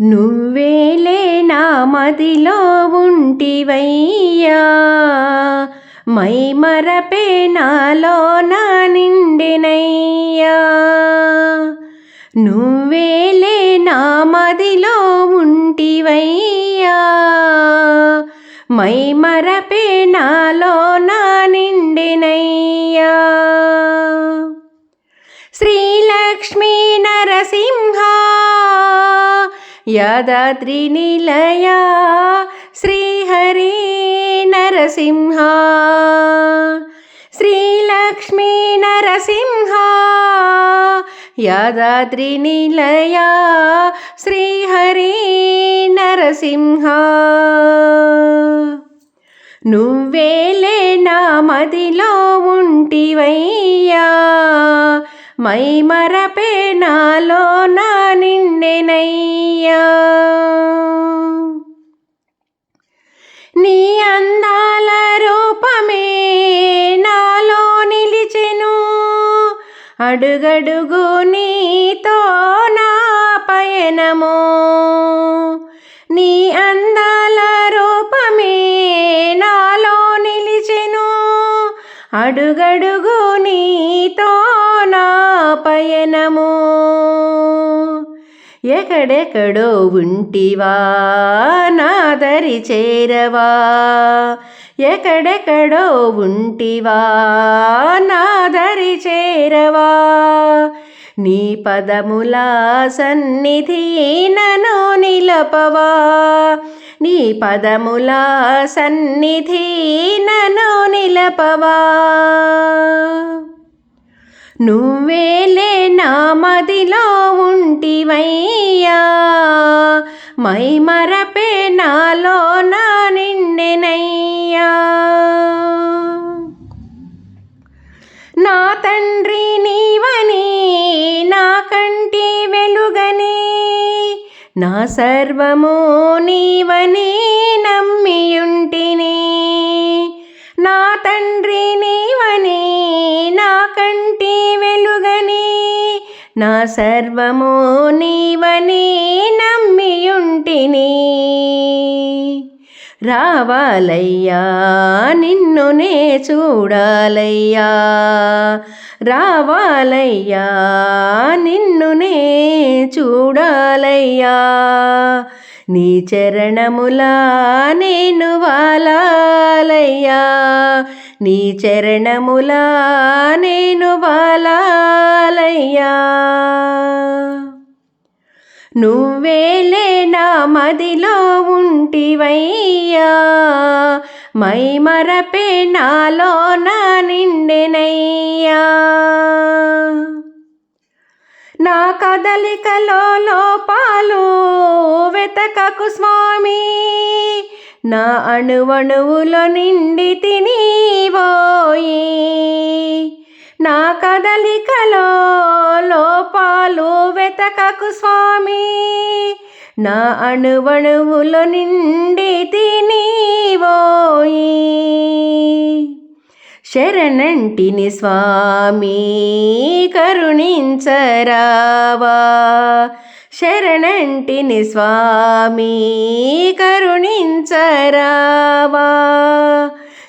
నువ్వేలే నా మదిలో ఉంటివయ్యా. మై మరపే నాలో నా నిండినయ్యా. నువ్వేలే నా మదిలో ఉంటివయ్యా. మై మరపే నాలో నా నిండినయ్యా. శ్రీలక్ష్మీ నరసింహ యాదాద్రి నిలయా శ్రీహరి నరసింహ. శ్రీలక్ష్మీ నరసింహ. యాదాద్రి నిలయా శ్రీహరి నరసింహ. నువ్వేలే నా మదిలో ఉంటివయ్యా? మైమరపే నాలో నా నిండెనయ్యా. నీ అందాల రూపమే నాలో నిలిచెను. అడుగడుగు నీతో నా పయనము. నీ అందాల రూపమే నాలో నిలిచెను. అడుగడుగు ఎక్కడెక్కడో ఉంటివా? నాదరి చేరవా? ఎక్కడెక్కడో ఉంటివా? నాదరి చేరవా? నీ పదముల సన్నిధి నను నిలపవా? నీ పదముల సన్నిధి నను నిలపవా? నువ్వేలే నా మదిలో ఉంటివయ్యా. మై మరపే నాలో నా నిండెనయ్యా. నా తండ్రి నీవని నా కంటి వెలుగని. నా సర్వము నీవని నమ్మియుంటిని. నా తండ్రి నీవని నా కంటి వెలుగని నా సర్వము నీవని నమ్మియుంటిని. రావాలయ్యా నిన్ను నే చూడాలయ్యా. రావాలయ్యా నిన్ను నే చూడాలయ్యా. నీ చరణములా నేను వాలాలయ్యా. నీ చరణములా నేను బాలయ్యా నువ్వేలే నా మదిలో ఉంటివయ్యా. మై మరపే నాలో నా నిండెనయ్యా. నా కదలికలో లోపాలు వెతకకు స్వామి. నా అణువణువులో నిండి తినివోయి నా కదలికలో లోపాలు వెతకకు స్వామి. నా అణువణువులో నిండి తినివోయి శరణంటిని స్వామి కరుణించరావా. శరణంటిని స్వామి కరుణించరావా.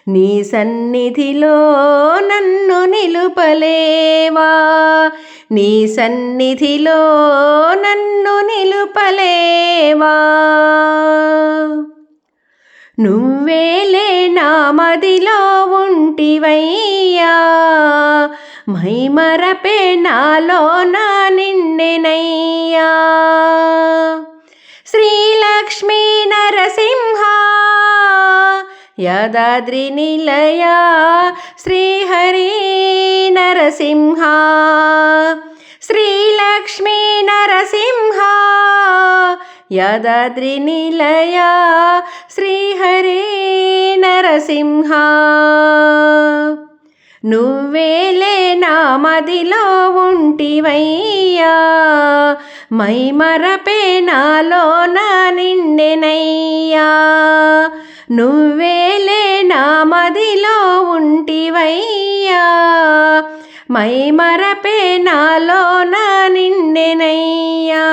నీ సన్నిధిలో నన్ను నిలుపలేవా. నీ సన్నిధిలో నన్ను నిలుపలేవా. నువ్వేలే నా మదిలో ఉంటివయ్యా. మైమరపే నాలో నా నిండెనయ్యా శ్రీలక్ష్మీ నరసింహ యాదాద్రి నిలయా శ్రీహరి నరసింహ శ్రీలక్ష్మీ నరసింహ యాదాద్రి నిలయా శ్రీహరి నరసింహ నువ్వేలే నా మదిలో ఉంటివయ్యా. మై మరపే నాలో నా నిండెనయ్యా. నువ్వేలే నా మదిలో ఉంటివయ్యా. మై మరపే నాలో నా నిండెనయ్యా.